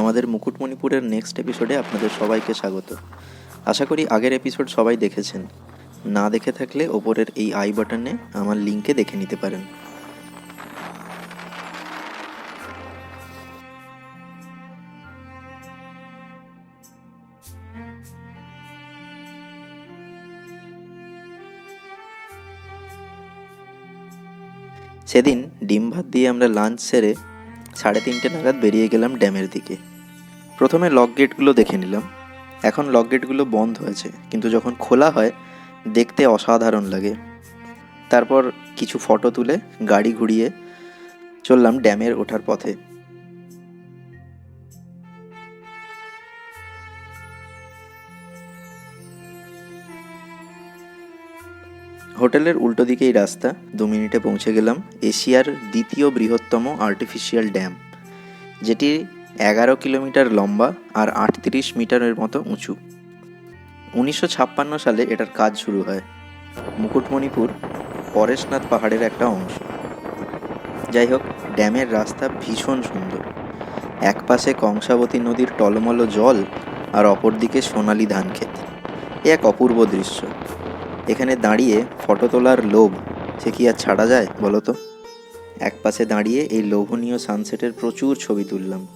আমাদের মুকুটমণিপুরের নেক্সট এপিসোডে আপনাদের সবাইকে স্বাগত। আশা করি আগের এপিসোড সবাই দেখেছেন। না দেখে থাকলে ওপরের এই আই বাটনে আমার লিঙ্কে দেখে নিতে পারেন। সেদিন ডিম ভাত দিয়ে আমরা লাঞ্চ সেরে সাড়ে তিনটে নাগাদ বেরিয়ে গেলাম ড্যামের দিকে। প্রথমে লক গেটগুলো দেখে নিলাম। এখন লক গেটগুলো বন্ধ হয়েছে কিন্তু যখন খোলা হয়, দেখতে অসাধারণ লাগে। তারপর কিছু ফটো তুলে গাড়ি ঘুরিয়ে চললাম ড্যামের ওঠার পথে। হোটেলের উল্টো দিকেই রাস্তা। দু মিনিটে পৌঁছে গেলাম এশিয়ার দ্বিতীয় বৃহত্তম আর্টিফিশিয়াল ড্যাম, যেটি এগারো কিলোমিটার লম্বা আর আটত্রিশ মিটারের মতো উঁচু। উনিশশো ছাপ্পান্ন সালে এটার কাজ শুরু হয় মুকুটমণিপুর পরেশনাথ পাহাড়ের একটা অংশ। যাই হোক, ড্যামের রাস্তা ভীষণ সুন্দর। এক পাশে কংসাবতী নদীর টলমল জল আর অপরদিকে সোনালি ধান ক্ষেত এক অপূর্ব দৃশ্য। এখানে দাঁড়িয়ে ফটো তোলার লোভ সে কি আর ছাড়া যায় বলো তো? এক পাশে দাঁড়িয়ে এই লোভনীয় সানসেটের প্রচুর ছবি তুললাম।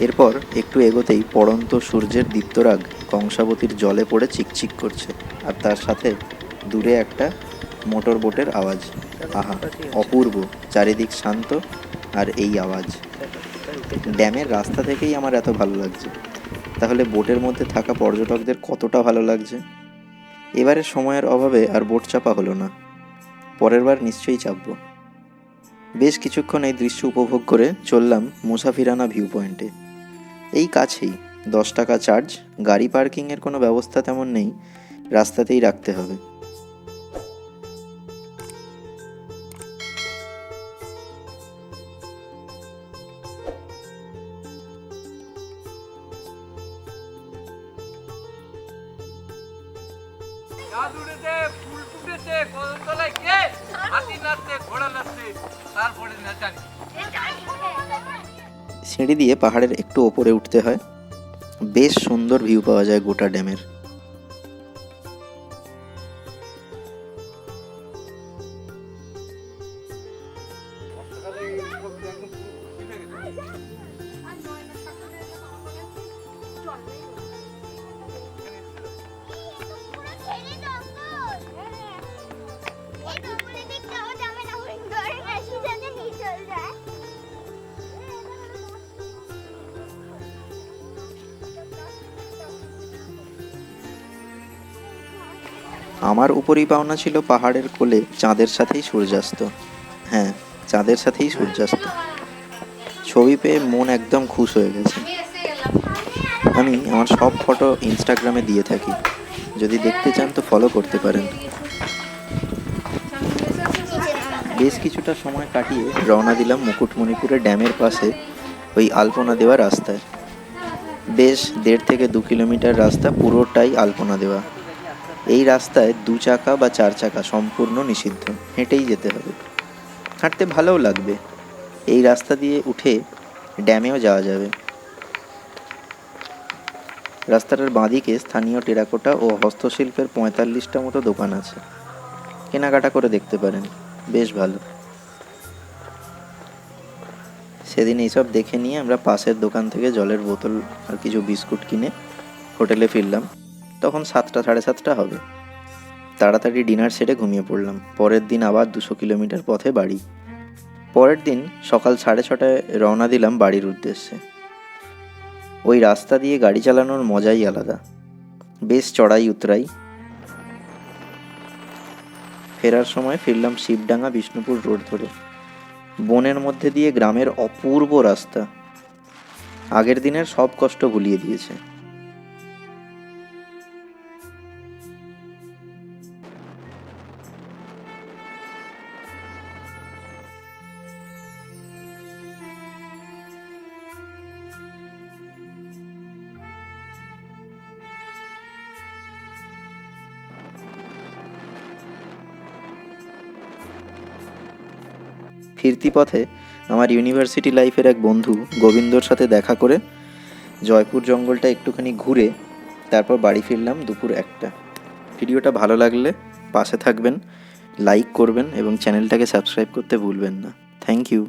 এরপর একটু এগোতেই পড়ন্ত সূর্যের দীপ্তরাগ কংসাবতীর জলে পড়ে চিকচিক করছে, আর তার সাথে দূরে একটা মোটর বোটের আওয়াজ। আহা, অপূর্ব, চারিদিক শান্ত আর এই আওয়াজ। ড্যামের রাস্তা থেকেই আমার এত ভালো লাগছে। তাহলে বোটের মধ্যে থাকা পর্যটকদের কতটা ভালো লাগছে? এবারে সময়ের অভাবে আর বোট চাপা হলো না। পরের বার নিশ্চয়ই চাপব। বেশ কিছুক্ষণ এই দৃশ্য উপভোগ করে চললাম মুসাফিরানা ভিউ পয়েন্টে এই কাছেই। দশ টাকা চার্জ, গাড়ি পার্কিংয়ের কোনো ব্যবস্থা তেমন নেই, রাস্তাতেই রাখতে হবে। ফুটেছে, কদমতলায় কে সিঁড়ি দিয়ে পাহাড়ের একটু ওপরে উঠতে হয়। বেশ সুন্দর ভিউ পাওয়া যায় গোটা ড্যামের আমার উপরই পাওনা ছিল পাহাড়ের কোলে চাঁদের সাথেই সূর্যাস্ত। হ্যাঁ চাঁদের সাথেই সূর্যাস্ত। ছবি পেয়ে মন একদম খুশ হয়ে গেছে। আমি আমার সব ফটো ইনস্টাগ্রামে দিয়ে থাকি। যদি দেখতে চান তো ফলো করতে পারেন। বেশ কিছুটা সময় কাটিয়ে রওনা দিলাম মুকুটমণিপুরে ড্যামের পাশে ওই আলপনা দেওয়া রাস্তায়। বেশ দেড় থেকে দু কিলোমিটার রাস্তা পুরোটাই আলপনা দেওয়া। এই রাস্তায় দু চাকা বা চার চাকা সম্পূর্ণ নিষিদ্ধ। হেঁটেই যেতে হবে। হাঁটতে ভালোও লাগবে। এই রাস্তা দিয়ে উঠে ড্যামেও যাওয়া যাবে। রাস্তাটার বাঁদিকে স্থানীয় টেরাকোটা ও হস্তশিল্পের পঁয়তাল্লিশটা মতো দোকান আছে। কেনাকাটা করে দেখতে পারেন। বেশ ভালো। সেদিন এইসব দেখে নিয়ে আমরা পাশের দোকান থেকে জলের বোতল আর কিছু বিস্কুট কিনে হোটেলে ফিরলাম। তখন সাতটা, সাড়ে সাতটা হবে। তাড়াতাড়ি ডিনার সেরে ঘুমিয়ে পড়লাম। পরের দিন আবার দুশো কিলোমিটার পথে বাড়ি। পরের দিন সকাল সাড়ে ছটায় রওনা দিলাম বাড়ির উদ্দেশ্যে। ওই রাস্তা দিয়ে গাড়ি চালানোর মজাই আলাদা। বেশ চড়াই, উতরাই। ফেরার সময় ফিরলাম শিবডাঙ্গা বিষ্ণুপুর রোড ধরে। বনের মধ্যে দিয়ে গ্রামের অপূর্ব রাস্তা। আগের দিনের সব কষ্ট ভুলিয়ে দিয়েছে। ফিরতি পথে আমার ইউনিভার্সিটি লাইফের এক বন্ধু গোবিন্দর সাথে দেখা করে জয়পুর জঙ্গলটা একটুখানি ঘুরে তারপর বাড়ি ফিরলাম দুপুর একটা। ভিডিওটা ভালো লাগলে পাশে থাকবেন লাইক করবেন এবং চ্যানেলটাকে সাবস্ক্রাইব করতে ভুলবেন না। Thank you